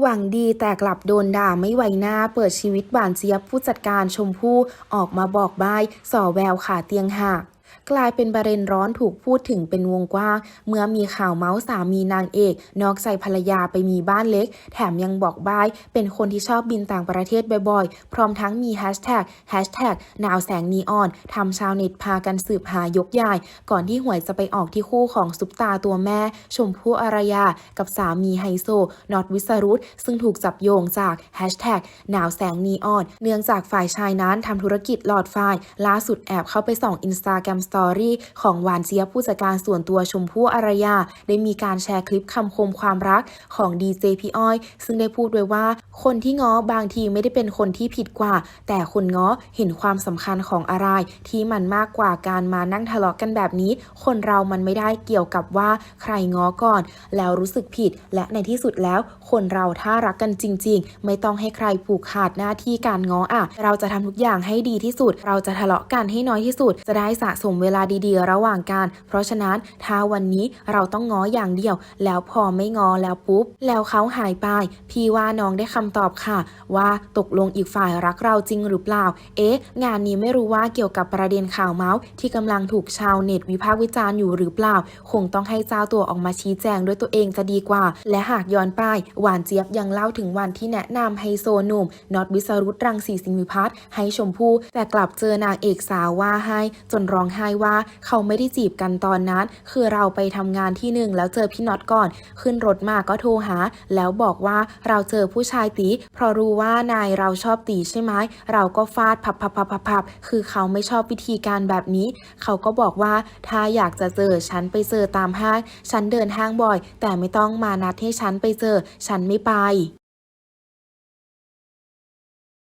หวังดีแต่กลับโดนด่าไม่ไหวหน้า เปิดชีวิตหวานเจี๊ยบผู้จัดการชมพู่ออกมาบอกบายส่อแววขาเตียงหัก กลายเป็นประเด็นร้อนถูกพูดถึงเป็นวงกว้างเมื่อมีข่าวเมาส์สามีนางเอก นอกใจภรรยาไปมีบ้านเล็ก แถมยังบอกบาย เป็นคนที่ชอบบินต่างประเทศบ่อยๆ พร้อมทั้งมีแฮชแท็กแฮชแท็กหนาวแสงนีออนทำชาวเน็ตพากันสืบหายกใหญ่ก่อนที่หวยจะไปออกที่คู่ของซุปตาตัวแม่ ชมพู่อารยา กับสามีไฮโซน็อตวิสรุตซึ่งถูกจับโยงจากแฮชแท็กหนาวแสงนีออนเนื่องจากฝ่ายชายนั้นทำธุรกิจหลอดไฟล่าสุดแอบเข้าไปส่องอินสตาแกรมสตอรี่ของหวานเจี๊ยบผู้จัดการส่วนตัวชมพู่อารยา ได้มีการแชร์คลิปคำคมความรักของดีเจพี่อ้อย ซึ่งได้พูดไว้ว่า คนที่ง้อบางทีไม่ได้เป็นคนที่ผิดกว่า แต่คนง้อเห็นความสำคัญของอะไร ที่มันมากกว่าการมานั่งทะเลาะกันแบบนี้ คนเรามันไม่ได้เกี่ยวกับว่าใครง้อก่อน แล้วรู้สึกผิด และในที่สุดแล้ว คนเราถ้ารักกันจริง ๆ ไม่ต้องให้ใครผูกขาดหน้าที่การง้ออะ เราจะทำทุกอย่างให้ดีที่สุด เราจะทะเลาะกันให้น้อยที่สุด จะได้สะสมเวลาดีๆ ระหว่างกันเพราะฉะนั้นถ้าวันนี้เราต้องง้ออย่างเดียว แล้วพอไม่ง้อแล้วปุ๊บ แล้วเขาหายไป พี่ว่าน้องได้คำตอบค่ะ ว่าตกลงอีกฝ่ายรักเราจริงหรือเปล่า เอ๊ะ งานนี้ไม่รู้ว่าเกี่ยวกับประเด็นข่าวเมาส์ที่กำลังถูกชาวเน็ตวิพากษ์วิจารณ์อยู่หรือเปล่า คงต้องให้เจ้าตัวออกมาชี้แจงด้วยตัวเองจะดีกว่า และหากย้อนไปหวานเจี๊ยบยังเล่าถึงวันที่แนะนำไฮโซหนุ่มน็อตวิสรุตรังสีสิงห์วิพัฒน์ให้ชมพู่แต่กลับเจอนางเอกสาวว่าให้จนร้องไห้ว่าเขาไม่ได้จีบกันตอนนั้น คือเราไปทำงานที่หนึ่งแล้วเจอพี่น็อตก่อน ขึ้นรถมาก็โทรหา แล้วบอกว่าเราเจอผู้ชายตี เพราะรู้ว่านายเราชอบตีใช่ไหมเราก็ฟาดพับพับพับพับพบคือเขาไม่ชอบวิธีการแบบนี้ เขาก็บอกว่าถ้าอยากจะเจอฉันไปเจอตามห้าง ฉันเดินห้างบ่อย แต่ไม่ต้องมานัดให้ฉันไปเจอ ฉันไม่ไป